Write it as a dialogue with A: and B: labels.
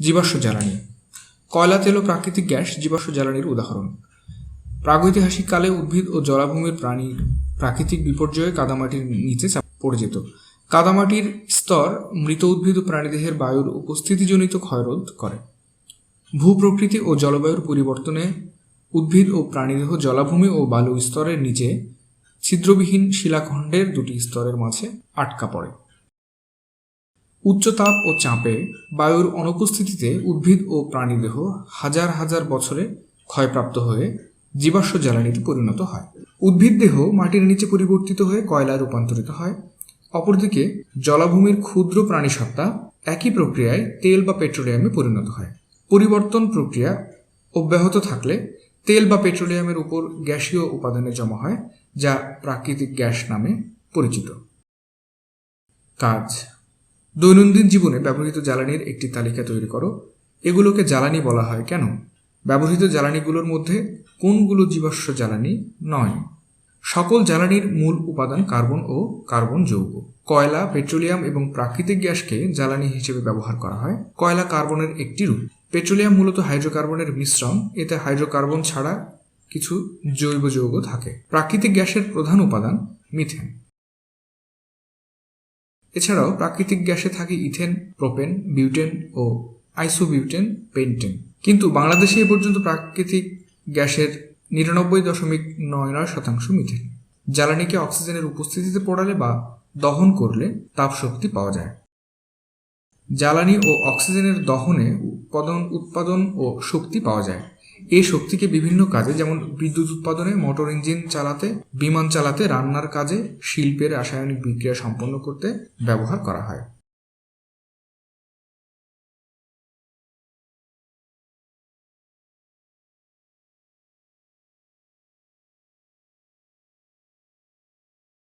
A: জীবাশ্ম জ্বালানি। কয়লা, তেল ও প্রাকৃতিক গ্যাস জীবাশ্ম জ্বালানির উদাহরণ। প্রাগৈতিহাসিক কালে উদ্ভিদ ও জলাভূমির প্রাণীর প্রাকৃতিক বিপর্যয়ে কাদামাটির নিচে পড়ে যেত। কাদামাটির স্তর মৃত উদ্ভিদ ও প্রাণীদেহের বায়ুর উপস্থিতিজনিত ক্ষয়রোধ করে। ভূপ্রকৃতি ও জলবায়ুর পরিবর্তনে উদ্ভিদ ও প্রাণীদেহ জলাভূমি ও বালু স্তরের নিচে ছিদ্রবিহীন শিলাখণ্ডের দুটি স্তরের মাঝে আটকা পড়ে। উচ্চ তাপ ও চাপে বায়ুর অনুপস্থিতিতে উদ্ভিদ ও প্রাণীদেহ হাজার হাজার বছরে ক্ষয়প্রাপ্ত হয়ে জীবাশ্ম জ্বালানিতে পরিণত হয়। উদ্ভিদ দেহ মাটির নিচে পরিবর্তিত হয়ে কয়লায় রূপান্তরিত হয়। অপরদিকে জলাভূমির ক্ষুদ্র প্রাণীসত্তা একই প্রক্রিয়ায় তেল বা পেট্রোলিয়ামে পরিণত হয়। পরিবর্তন প্রক্রিয়া অব্যাহত থাকলে তেল বা পেট্রোলিয়ামের উপর গ্যাসীয় উপাদানে জমা হয়, যা প্রাকৃতিক গ্যাস নামে পরিচিত। কাজ দৈনন্দিন জীবনে ব্যবহৃত জ্বালানির একটি তালিকা তৈরি করো। এগুলোকে জ্বালানি বলা হয় কেন? ব্যবহৃত জ্বালানিগুলোর মধ্যে কোনগুলো জীবাশ্ম জ্বালানি নয়? সকল জ্বালানির মূল উপাদান কার্বন ও কার্বন যৌগ। কয়লা, পেট্রোলিয়াম এবং প্রাকৃতিক গ্যাসকে জ্বালানি হিসেবে ব্যবহার করা হয়। কয়লা কার্বনের একটি রূপ। পেট্রোলিয়াম মূলত হাইড্রোকার্বনের মিশ্রণ। এতে হাইড্রোকার্বন ছাড়া কিছু জৈব যৌগ থাকে। প্রাকৃতিক গ্যাসের প্রধান উপাদান মিথেন। এছাড়াও প্রাকৃতিক গ্যাসে থাকে ইথেন, প্রোপেন, বিউটেন ও আইসোবিউটেন পেন্টেন। কিন্তু বাংলাদেশে এ পর্যন্ত প্রাকৃতিক গ্যাসের নিরানব্বই দশমিক নয় নয় শতাংশ মিথেন। জ্বালানিকে অক্সিজেনের উপস্থিতিতে পোড়ালে বা দহন করলে তাপশক্তি পাওয়া যায়। জ্বালানি ও অক্সিজেনের দহনে উৎপাদন উৎপাদন ও শক্তি পাওয়া যায়। এই শক্তিকে বিভিন্ন কাজে, যেমন বিদ্যুৎ উৎপাদনে, মোটর ইঞ্জিন চালাতে, বিমান চালাতে, রান্নার কাজে, শিল্পের রাসায়নিক বিক্রিয়া সম্পন্ন করতে ব্যবহার করা হয়।